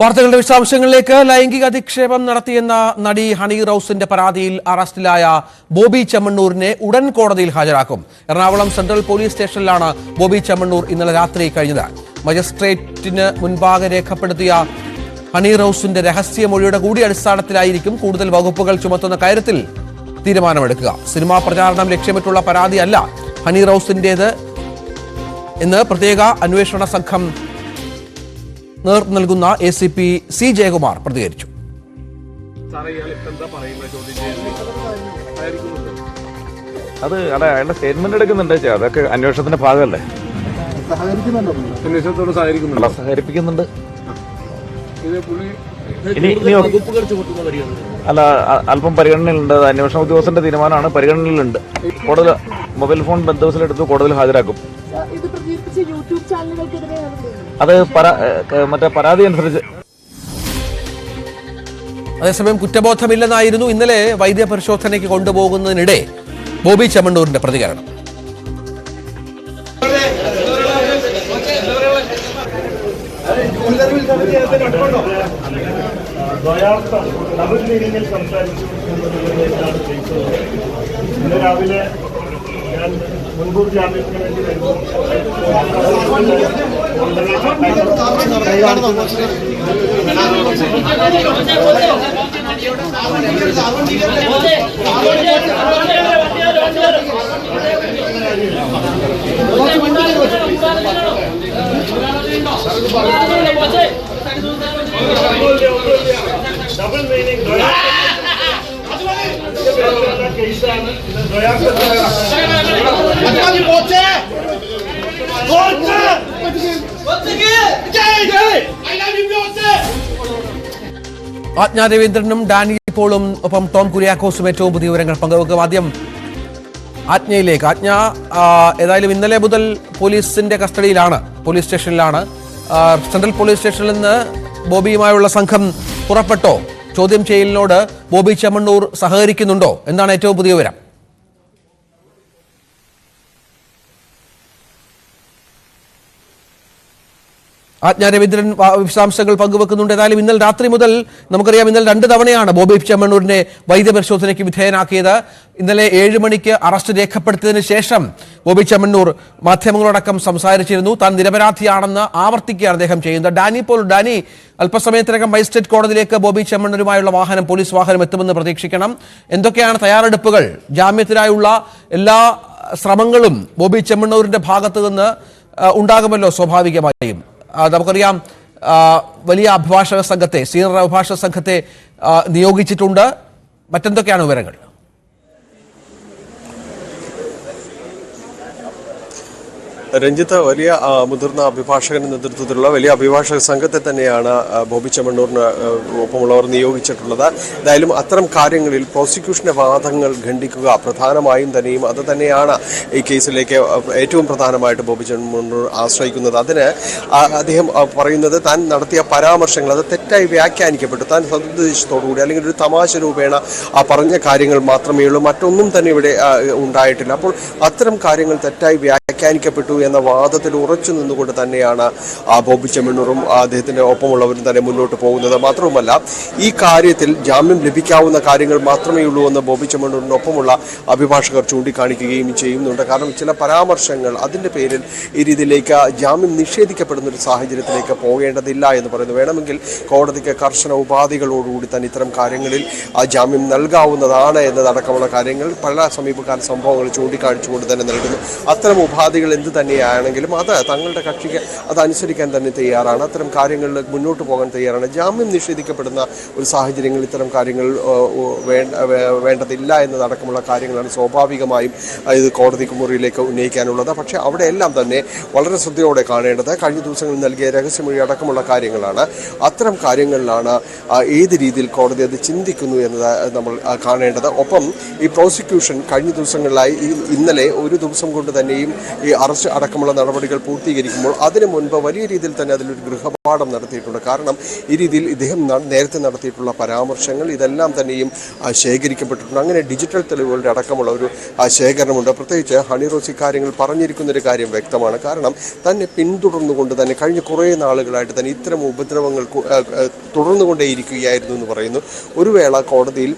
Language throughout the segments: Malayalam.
വാർത്തകളുടെ വിശദാംശങ്ങളിലേക്ക് ലൈംഗിക അധിക്ഷേപം നടത്തിയെന്ന നടി ഹണി റൌസിന്റെ പരാതിയിൽ അറസ്റ്റിലായ ബോബി ചെമ്മണ്ണൂരിനെ ഉടൻ കോടതിയിൽ ഹാജരാക്കും. എറണാകുളം സെൻട്രൽ പോലീസ് സ്റ്റേഷനിലാണ് ബോബി ചെമ്മണ്ണൂർ ഇന്നലെ രാത്രി കഴിഞ്ഞത്. മജിസ്ട്രേറ്റിന് മുൻപാകെ രേഖപ്പെടുത്തിയ ഹണി റൌസിന്റെ രഹസ്യമൊഴിയുടെ കൂടി അടിസ്ഥാനത്തിലായിരിക്കും കൂടുതൽ വകുപ്പുകൾ ചുമത്തുന്ന കാര്യത്തിൽ തീരുമാനമെടുക്കുക. സിനിമാ പ്രചാരണം ലക്ഷ്യമിട്ടുള്ള പരാതിയല്ല ഹണി റൌസിന്റേത് എന്ന് പ്രത്യേക അന്വേഷണ സംഘം നേതൃത്വം നൽകുന്ന A C P C Jayakumar പ്രതികരിച്ചു. അത് അല്ല അയാളുടെ സ്റ്റേറ്റ്മെന്റ് എടുക്കുന്നുണ്ട് അതൊക്കെ അന്വേഷണത്തിന്റെ ഭാഗമല്ലേ? സഹകരിക്കുന്നുണ്ട് അല്ല സഹകരിപ്പിക്കുന്നുണ്ട്. ഇത് പുള്ളി ഇനി ഇനി അല്ല അ- അല്പം പരിഗണനയിലുണ്ട്. അത് അന്വേഷണ ഉദ്യോഗസ്ഥന്റെ തീരുമാനമാണ്. പരിഗണനയിലുണ്ട്. കൂടുതൽ മൊബൈൽ ഫോൺ ബന്ധവസിലെടുത്ത് കൂടുതൽ ഹാജരാക്കും. ഇത് പ്രചരിപ്പിച്ച യൂട്യൂബ് ചാനലുകൾക്കെതിരെ നടപടി അത് മറ്റേ പരാതി അനുസരിച്ച്. അതേസമയം കുറ്റബോധമില്ലെന്നായിരുന്നു ഇന്നലെ വൈദ്യ പരിശോധനയ്ക്ക് കൊണ്ടുപോകുന്നതിനിടെ ബോബി ചെമ്മണ്ണൂരിന്റെ പ്രതികരണം. രാവിലെ ഞാൻ മുൻകൂർ ജാമ്യത്തിന് വേണ്ടി വരുമ്പോൾ ഡബിൾ മീനിങ് ദ്വയാർത്ഥം കേസാണ്. ആജ്ഞ രവീന്ദ്രനും ഡാനി പോളും ഒപ്പം ടോം കുര്യാക്കോസും ഏറ്റവും പുതിയ വിവരങ്ങൾ പങ്കുവെക്കും ആദ്യം. ആജ്ഞയിലേക്ക്. ആജ്ഞ ഏതായാലും ഇന്നലെ മുതൽ പോലീസിന്റെ കസ്റ്റഡിയിലാണ്. പോലീസ് സ്റ്റേഷനിലാണ്. സെൻട്രൽ പോലീസ് സ്റ്റേഷനിൽ നിന്ന് ബോബിയുമായുള്ള സംഘം പുറപ്പെട്ടോ? ചോദ്യം ചെയ്യലിനോട് ബോബി ചെമ്മണ്ണൂർ സഹകരിക്കുന്നുണ്ടോ? എന്താണ് ഏറ്റവും പുതിയ വിവരം? ആജ്ഞ രവീന്ദ്രൻ വിശദാംശങ്ങൾ പങ്കുവെക്കുന്നുണ്ട്. ഏതായാലും ഇന്നലെ രാത്രി മുതൽ നമുക്കറിയാം ഇന്നലെ രണ്ട് തവണയാണ് ബോബി ചെമ്മണ്ണൂരിനെ വൈദ്യപരിശോധനയ്ക്ക് വിധേയനാക്കിയത്. ഇന്നലെ ഏഴ് മണിക്ക് അറസ്റ്റ് രേഖപ്പെടുത്തിയതിനു ശേഷം ബോബി ചെമ്മണ്ണൂർ മാധ്യമങ്ങളോടക്കം സംസാരിച്ചിരുന്നു. താൻ നിരപരാധിയാണെന്ന് ആവർത്തിക്കുകയാണ് അദ്ദേഹം ചെയ്യുന്നത്. ഡാനി പോൾ ഡാനി അല്പസമയത്തിനകം മജിസ്ട്രേറ്റ് കോടതിയിലേക്ക് ബോബി ചെമ്മണ്ണൂരുമായുള്ള വാഹനം പോലീസ് വാഹനം എത്തുമെന്ന് പ്രതീക്ഷിക്കണം. എന്തൊക്കെയാണ് തയ്യാറെടുപ്പുകൾ? ജാമ്യത്തിനായുള്ള എല്ലാ ശ്രമങ്ങളും ബോബി ചെമ്മണ്ണൂരിന്റെ ഭാഗത്ത് നിന്ന് ഉണ്ടാകുമല്ലോ സ്വാഭാവികമായും. നമുക്കറിയാം വലിയ അഭിഭാഷക സംഘത്തെ സീനിയർ അഭിഭാഷക സംഘത്തെ നിയോഗിച്ചിട്ടുണ്ട്. മറ്റെന്തൊക്കെയാണ് വിവരങ്ങൾ? രഞ്ജിത്ത് വലിയ മുതിർന്ന അഭിഭാഷകന്റെ നേതൃത്വത്തിലുള്ള വലിയ അഭിഭാഷക സംഘത്തെ തന്നെയാണ് ബോബി ചെമ്മണ്ണൂറിന് ഒപ്പമുള്ളവർ നിയോഗിച്ചിട്ടുള്ളത്. എന്തായാലും അത്തരം കാര്യങ്ങളിൽ പ്രോസിക്യൂഷന്റെ വാദങ്ങൾ ഖണ്ഡിക്കുക പ്രധാനമായും തന്നെയും അത് തന്നെയാണ് ഈ കേസിലേക്ക് ഏറ്റവും പ്രധാനമായിട്ട് ബോബി ചെമ്മണ്ണൂർ ആശ്രയിക്കുന്നത്. അതിന് അദ്ദേഹം പറയുന്നത് താൻ നടത്തിയ പരാമർശങ്ങൾ അത് തെറ്റായി വ്യാഖ്യാനിക്കപ്പെട്ടു. താൻ സതുദ്ദേശത്തോടുകൂടി അല്ലെങ്കിൽ ഒരു തമാശ രൂപേണ ആ പറഞ്ഞ കാര്യങ്ങൾ മാത്രമേ ഉള്ളൂ. മറ്റൊന്നും തന്നെ ഇവിടെ ഉണ്ടായിട്ടില്ല. അപ്പോൾ അത്തരം കാര്യങ്ങൾ തെറ്റായി വ്യാഖ്യാനിക്കപ്പെട്ടു എന്ന വാദത്തിൽ ഉറച്ചു നിന്നുകൊണ്ട് തന്നെയാണ് ആ ബോബി ചെമ്മണ്ണൂറും അദ്ദേഹത്തിന്റെ ഒപ്പമുള്ളവരും തന്നെ മുന്നോട്ട് പോകുന്നത്. മാത്രവുമല്ല ഈ കാര്യത്തിൽ ജാമ്യം ലഭിക്കാവുന്ന കാര്യങ്ങൾ മാത്രമേ ഉള്ളൂ എന്ന് ബോബി ചെമ്മണ്ണൂരിനൊപ്പമുള്ള അഭിഭാഷകർ ചൂണ്ടിക്കാണിക്കുകയും ചെയ്യുന്നുണ്ട്. കാരണം ചില പരാമർശങ്ങൾ അതിന്റെ പേരിൽ ഈ രീതിയിലേക്ക് ജാമ്യം നിഷേധിക്കപ്പെടുന്ന ഒരു സാഹചര്യത്തിലേക്ക് പോകേണ്ടതില്ല എന്ന് പറയുന്നു. വേണമെങ്കിൽ കോടതിക്ക് കർശന ഉപാധികളോടുകൂടി തന്നെ ഇത്തരം കാര്യങ്ങളിൽ ആ ജാമ്യം നൽകാവുന്നതാണ് എന്നതടക്കമുള്ള കാര്യങ്ങൾ പല സമീപകാല സംഭവങ്ങൾ ചൂണ്ടിക്കാണിച്ചുകൊണ്ട് തന്നെ നൽകുന്നു. അത്തരം ഉപാധികൾ എന്ത് തന്നെയാണെങ്കിലും അത് തങ്ങളുടെ കക്ഷിക്ക് അതനുസരിക്കാൻ തന്നെ തയ്യാറാണ്. അത്തരം കാര്യങ്ങളിൽ മുന്നോട്ട് പോകാൻ തയ്യാറാണ്. ജാമ്യം നിഷേധിക്കപ്പെടുന്ന ഒരു സാഹചര്യങ്ങൾ ഇത്തരം കാര്യങ്ങൾ വേണ്ട വേണ്ടതില്ല എന്നതടക്കമുള്ള കാര്യങ്ങളാണ് സ്വാഭാവികമായും ഇത് കോടതി മുറിയിലേക്ക് ഉന്നയിക്കാനുള്ളത്. പക്ഷേ അവിടെയെല്ലാം തന്നെ വളരെ ശ്രദ്ധയോടെ കാണേണ്ടത് കഴിഞ്ഞ ദിവസങ്ങളിൽ നൽകിയ രഹസ്യമൊഴി അടക്കമുള്ള കാര്യങ്ങളാണ്. അത്തരം കാര്യങ്ങളിലാണ് ഏത് രീതിയിൽ കോടതി അത് ചിന്തിക്കുന്നു എന്നത് നമ്മൾ കാണേണ്ടത്. ഒപ്പം ഈ പ്രോസിക്യൂഷൻ കഴിഞ്ഞ ദിവസങ്ങളിലായി ഇന്നലെ ഒരു ദിവസം കൊണ്ട് തന്നെയും ഈ അറസ്റ്റ് അടക്കമുള്ള നടപടികൾ പൂർത്തീകരിക്കുമ്പോൾ അതിനു മുൻപ് വലിയ രീതിയിൽ തന്നെ അതിലൊരു ഗൃഹപാഠം നടത്തിയിട്ടുണ്ട്. കാരണം ഈ രീതിയിൽ ഇദ്ദേഹം നേരത്തെ നടത്തിയിട്ടുള്ള പരാമർശങ്ങൾ ഇതെല്ലാം തന്നെയും ശേഖരിക്കപ്പെട്ടിട്ടുണ്ട്. അങ്ങനെ ഡിജിറ്റൽ തെളിവുകളുടെ അടക്കമുള്ള ഒരു ശേഖരണമുണ്ട്. പ്രത്യേകിച്ച് ഹണി റോസ് ഇക്കാര്യങ്ങൾ പറഞ്ഞിരിക്കുന്ന ഒരു കാര്യം വ്യക്തമാണ്. കാരണം തന്നെ പിന്തുടർന്നുകൊണ്ട് തന്നെ കഴിഞ്ഞ കുറേ നാളുകളായിട്ട് തന്നെ ഇത്തരം ഉപദ്രവങ്ങൾ തുടർന്നുകൊണ്ടേയിരിക്കുകയായിരുന്നു എന്ന് പറയുന്നു. ഒരു വേള കോടതിയിൽ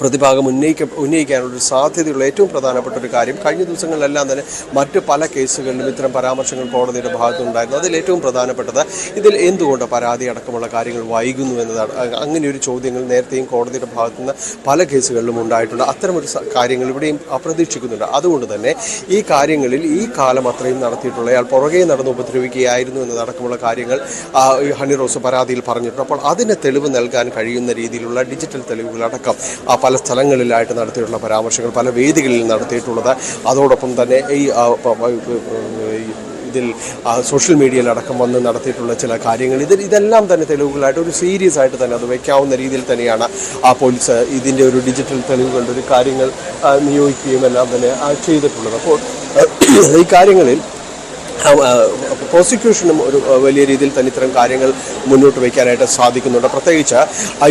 പ്രതിഭാഗം ഉന്നയിക്ക ഉന്നയിക്കാനുള്ളൊരു സാധ്യതയുള്ള ഏറ്റവും പ്രധാനപ്പെട്ട ഒരു കാര്യം കഴിഞ്ഞ ദിവസങ്ങളിലെല്ലാം തന്നെ മറ്റ് പല കേസുകളിലും ഇത്തരം പരാമർശങ്ങൾ കോടതിയുടെ ഭാഗത്തുനിന്നുണ്ടായിരുന്നു അതിൽ ഏറ്റവും പ്രധാനപ്പെട്ടത് ഇതിൽ എന്തുകൊണ്ട് പരാതി അടക്കമുള്ള കാര്യങ്ങൾ വൈകുന്നു എന്നതാണ്. അങ്ങനെ ഒരു ചോദ്യങ്ങൾ നേരത്തെയും കോടതിയുടെ ഭാഗത്തു നിന്ന് പല കേസുകളിലും ഉണ്ടായിട്ടുണ്ട്. അത്തരമൊരു കാര്യങ്ങൾ ഇവിടെയും അപ്രതീക്ഷിക്കുന്നുണ്ട്. അതുകൊണ്ട് തന്നെ ഈ കാര്യങ്ങളിൽ ഈ കാലം അത്രയും നടത്തിയിട്ടുള്ള അയാൾ പുറകെ നടന്ന് ഉപദ്രവിക്കുകയായിരുന്നു എന്നതടക്കമുള്ള കാര്യങ്ങൾ ഹണി റോസ് പരാതിയിൽ പറഞ്ഞിട്ടുണ്ട്. അപ്പോൾ അതിന് തെളിവ് നൽകാൻ കഴിയുന്ന രീതിയിലുള്ള ഡിജിറ്റൽ തെളിവുകളടക്കം പല സ്ഥലങ്ങളിലായിട്ട് നടത്തിയിട്ടുള്ള പരാമർശങ്ങൾ പല വേദികളിൽ നടത്തിയിട്ടുള്ളത്. അതോടൊപ്പം തന്നെ ഈ ഇതിൽ സോഷ്യൽ മീഡിയയിൽ അടക്കം വന്ന് നടത്തിയിട്ടുള്ള ചില കാര്യങ്ങൾ. ഇതിൽ ഇതെല്ലാം തന്നെ തെളിവുകളായിട്ട് ഒരു സീരിയസ് ആയിട്ട് തന്നെ അത് വയ്ക്കാവുന്ന രീതിയിൽ തന്നെയാണ് ആ പോലീസ് ഇതിന്റെ ഒരു ഡിജിറ്റൽ തെളിവുകളുടെ ഒരു കാര്യങ്ങൾ നിയോഗിക്കുകയും എല്ലാം തന്നെ ചെയ്തിട്ടുള്ളത്. അപ്പോൾ ഈ കാര്യങ്ങളിൽ പ്രോസിക്യൂഷനും ഒരു വലിയ രീതിയിൽ തന്നെ ഇത്തരം കാര്യങ്ങൾ മുന്നോട്ട് വയ്ക്കാനായിട്ട് സാധിക്കുന്നുണ്ട്. പ്രത്യേകിച്ച്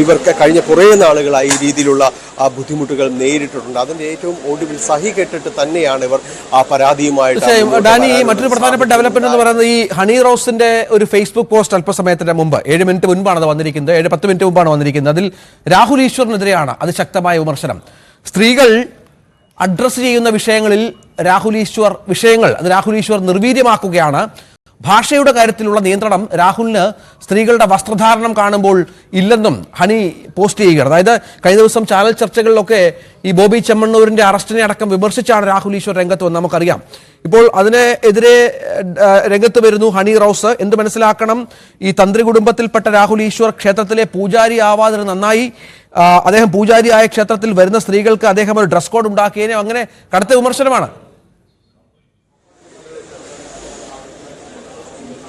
ഇവർക്ക് കഴിഞ്ഞ കുറേ നാളുകളായി ഈ രീതിയിലുള്ള ആ ബുദ്ധിമുട്ടുകൾ നേരിട്ടിട്ടുണ്ട്. അതിന്റെ ഏറ്റവും ഒടുവിൽ സഹി കെട്ടിട്ട് തന്നെയാണ് ഇവർ ആ പരാതിയുമായിട്ട് ഡാനി മറ്റൊരു പ്രധാനപ്പെട്ട ഡെവലപ്മെന്റ് എന്ന് പറയുന്നത് ഈ ഹണി റോസിന്റെ ഒരു ഫേസ്ബുക്ക് പോസ്റ്റ് അല്പസമയത്തിന് മുമ്പ് ഏഴ് മിനിറ്റ് മുൻപാണ് അത് വന്നിരിക്കുന്നത് ഏഴ് പത്ത് മിനിറ്റ് മുമ്പാണ് വന്നിരിക്കുന്നത്. അതിൽ രാഹുൽ ഈശ്വറിനെതിരെയാണ് അത് ശക്തമായ വിമർശനം. സ്ത്രീകൾ അഡ്രസ്സ് ചെയ്യുന്ന വിഷയങ്ങളിൽ രാഹുൽ ഈശ്വർ വിഷയങ്ങൾ അത് രാഹുൽ ഈശ്വർ നിർവീര്യമാക്കുകയാണ്. ഭാഷയുടെ കാര്യത്തിലുള്ള നിയന്ത്രണം രാഹുലിന് സ്ത്രീകളുടെ വസ്ത്രധാരണം കാണുമ്പോൾ ഇല്ലെന്നും ഹണി പോസ്റ്റ് ചെയ്യുകയാണ്. അതായത് കഴിഞ്ഞ ദിവസം ചാനൽ ചർച്ചകളിലൊക്കെ ഈ ബോബി ചെമ്മണ്ണൂരിന്റെ അറസ്റ്റിനെ അടക്കം വിമർശിച്ചാണ് രാഹുൽ ഈശ്വർ രംഗത്ത് വന്ന് നമുക്കറിയാം. ഇപ്പോൾ അതിനെതിരെ രംഗത്ത് വരുന്നു ഹണി റൗസ്. എന്ത് മനസ്സിലാക്കണം? ഈ തന്ത്രി കുടുംബത്തിൽപ്പെട്ട രാഹുൽ ഈശ്വർ ക്ഷേത്രത്തിലെ പൂജാരി ആവാതിന് നന്നായി അദ്ദേഹം പൂജാരിയായ ക്ഷേത്രത്തിൽ വരുന്ന സ്ത്രീകൾക്ക് അദ്ദേഹം ഒരു ഡ്രസ് കോഡ് ഉണ്ടാക്കിയതിനെ അങ്ങനെ കടുത്ത വിമർശനമാണ്.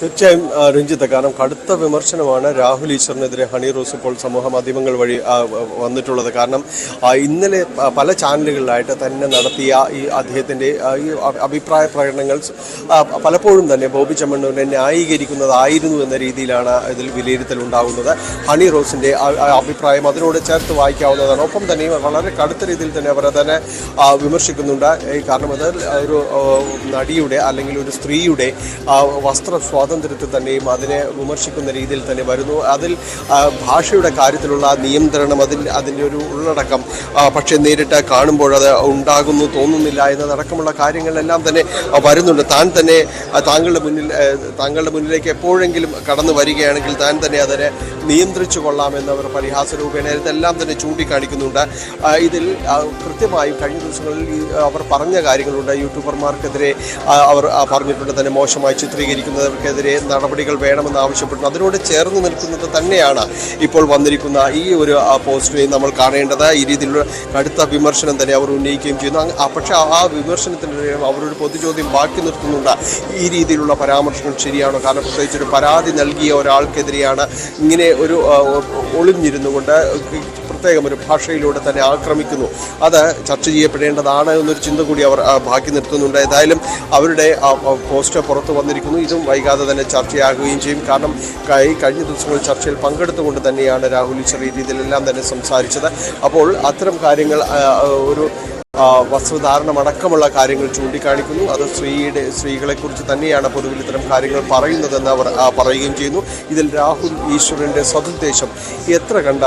തീർച്ചയായും രഞ്ജിത്ത് കാരണം കടുത്ത വിമർശനമാണ് രാഹുൽ ഈശ്വറിനെതിരെ ഹണി റോസ് ഇപ്പോൾ സമൂഹ മാധ്യമങ്ങൾ വഴി വന്നിട്ടുള്ളത്. കാരണം ഇന്നലെ പല ചാനലുകളിലായിട്ട് തന്നെ നടത്തിയ ഈ അദ്ദേഹത്തിന്റെ ഈ അഭിപ്രായ പ്രകടനങ്ങൾ പലപ്പോഴും തന്നെ ബോബി ചെമ്മണ്ണൂരിനെ ന്യായീകരിക്കുന്നതായിരുന്നു എന്ന രീതിയിലാണ് ഇതിൽ വിലയിരുത്തൽ ഉണ്ടാകുന്നത്. ഹണി റോസിന്റെ അഭിപ്രായം അതിനോട് ചേർത്ത് വായിക്കാവുന്നതാണ്. ഒപ്പം തന്നെ വളരെ കടുത്ത രീതിയിൽ തന്നെ അവരെ തന്നെ വിമർശിക്കുന്നുണ്ട്. കാരണം അത് ഒരു നടിയുടെ അല്ലെങ്കിൽ ഒരു സ്ത്രീയുടെ വസ്ത്ര സ്വാതന്ത്ര്യത്തിൽ തന്നെയും അതിനെ വിമർശിക്കുന്ന രീതിയിൽ തന്നെ വരുന്നു. അതിൽ ഭാഷയുടെ കാര്യത്തിലുള്ള നിയന്ത്രണം അതിൽ അതിന്റെ ഒരു ഉള്ളടക്കം പക്ഷേ നേരിട്ട് കാണുമ്പോൾ അത് ഉണ്ടാകുന്നു തോന്നുന്നില്ല എന്നതടക്കമുള്ള കാര്യങ്ങളെല്ലാം തന്നെ വരുന്നുണ്ട്. താൻ തന്നെ താങ്കളുടെ മുന്നിൽ താങ്കളുടെ മുന്നിലേക്ക് എപ്പോഴെങ്കിലും കടന്നു വരികയാണെങ്കിൽ താൻ തന്നെ അതിനെ നിയന്ത്രിച്ചു കൊള്ളാമെന്ന് അവർ പരിഹാസ രൂപേണ ഇതെല്ലാം തന്നെ ചൂണ്ടിക്കാണിക്കുന്നുണ്ട്. ഇതിൽ കൃത്യമായും കഴിഞ്ഞ ദിവസങ്ങളിൽ അവർ പറഞ്ഞ കാര്യങ്ങളുണ്ട്. യൂട്യൂബർമാർക്കെതിരെ അവർ പറഞ്ഞിട്ടുണ്ട് തന്നെ മോശമായി ചിത്രീകരിക്കുന്നവർക്കെതിരെ നടപടികൾ വേണമെന്ന് ആവശ്യപ്പെട്ടു. അതിനോട് ചേർന്ന് നിൽക്കുന്നത് തന്നെയാണ് ഇപ്പോൾ വന്നിരിക്കുന്ന ഈ ഒരു പോസ്റ്റിനെയും നമ്മൾ കാണേണ്ടത്. ഈ രീതിയിലുള്ള കടുത്ത വിമർശനം തന്നെ അവർ ഉന്നയിക്കുകയും ചെയ്യുന്നു. പക്ഷേ ആ- വിമർശനത്തിനിടയിൽ വിമർശനത്തിനിടെ അവരൊരു പൊതുചോദ്യം ബാക്കി നിർത്തുന്നുണ്ട്. ഈ രീതിയിലുള്ള പരാമർശങ്ങൾ ശരിയാണോ? കാരണം പ്രത്യേകിച്ച് ഒരു പരാതി നൽകിയ ഒരാൾക്കെതിരെയാണ് ഇങ്ങനെ ഒരു ആ, ഒളിഞ്ഞിരുന്നു കൊണ്ട് പ്രത്യേകം ഒരു ഭാഷയിലൂടെ തന്നെ ആക്രമിക്കുന്നു. അത് ചർച്ച ചെയ്യപ്പെടേണ്ടതാണ് എന്നൊരു ചിന്ത കൂടി അവർ ബാക്കി നിർത്തുന്നുണ്ട്. ഏതായാലും അവരുടെ പോസ്റ്റ് പുറത്തു വന്നിരിക്കുന്നു. ഇതും വൈകാതെ തന്നെ ചർച്ചയാകുകയും ചെയ്യും. കാരണം കഴിഞ്ഞ ദിവസങ്ങളിൽ ചർച്ചയിൽ പങ്കെടുത്തുകൊണ്ട് തന്നെയാണ് രാഹുൽ ചെറിയ രീതിയിലെല്ലാം തന്നെ സംസാരിച്ചത്. അപ്പോൾ അത്തരം കാര്യങ്ങൾ ഒരു വസ്ത്രധാരണം അടക്കമുള്ള കാര്യങ്ങൾ ചൂണ്ടിക്കാണിക്കുന്നു. അത് സ്ത്രീയുടെ സ്ത്രീകളെക്കുറിച്ച് തന്നെയാണ് പൊതുവിൽ ഇത്തരം കാര്യങ്ങൾ പറയുന്നതെന്ന് അവർ പറയുകയും ചെയ്യുന്നു. ഇതിൽ രാഹുൽ ഈശ്വറിന്റെ സതുദ്ദേശം എത്ര കണ്ട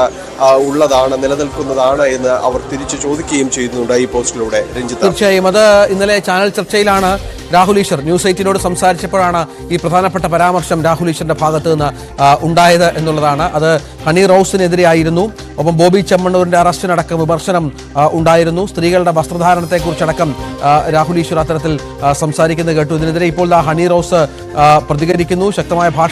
ഉള്ളതാണ് നിലനിൽക്കുന്നതാണ് എന്ന് അവർ തിരിച്ചു ചോദിക്കുകയും ചെയ്യുന്നുണ്ട് ഈ പോസ്റ്റിലൂടെ. രഞ്ജിത്ത്. തീർച്ചയായും. അത് ഇന്നലെ ചാനൽ ചർച്ചയിലാണ് രാഹുൽ ഈശ്വർ ന്യൂസ് എയ്റ്റിനോട് സംസാരിച്ചപ്പോഴാണ് ഈ പ്രധാനപ്പെട്ട പരാമർശം രാഹുൽ ഈശ്വറിന്റെ ഭാഗത്ത് നിന്ന് ഉണ്ടായത് എന്നുള്ളതാണ്. അത് ഹണി റൌസിനെതിരെയായിരുന്നു. ഒപ്പം ബോബി ചെമ്മണ്ണൂരിന്റെ അറസ്റ്റിനടക്കം വിമർശനം ഉണ്ടായിരുന്നു. സ്ത്രീകളുടെ വസ്ത്രധാരണത്തെക്കുറിച്ചടക്കം രാഹുൽ ഈശ്വർ അത്തരത്തിൽ സംസാരിക്കുന്നത് കേട്ടു. ഇതിനെതിരെ ഇപ്പോൾ ഹണി റോസ് പ്രതികരിക്കുന്നു. ശക്തമായ ഭാഷ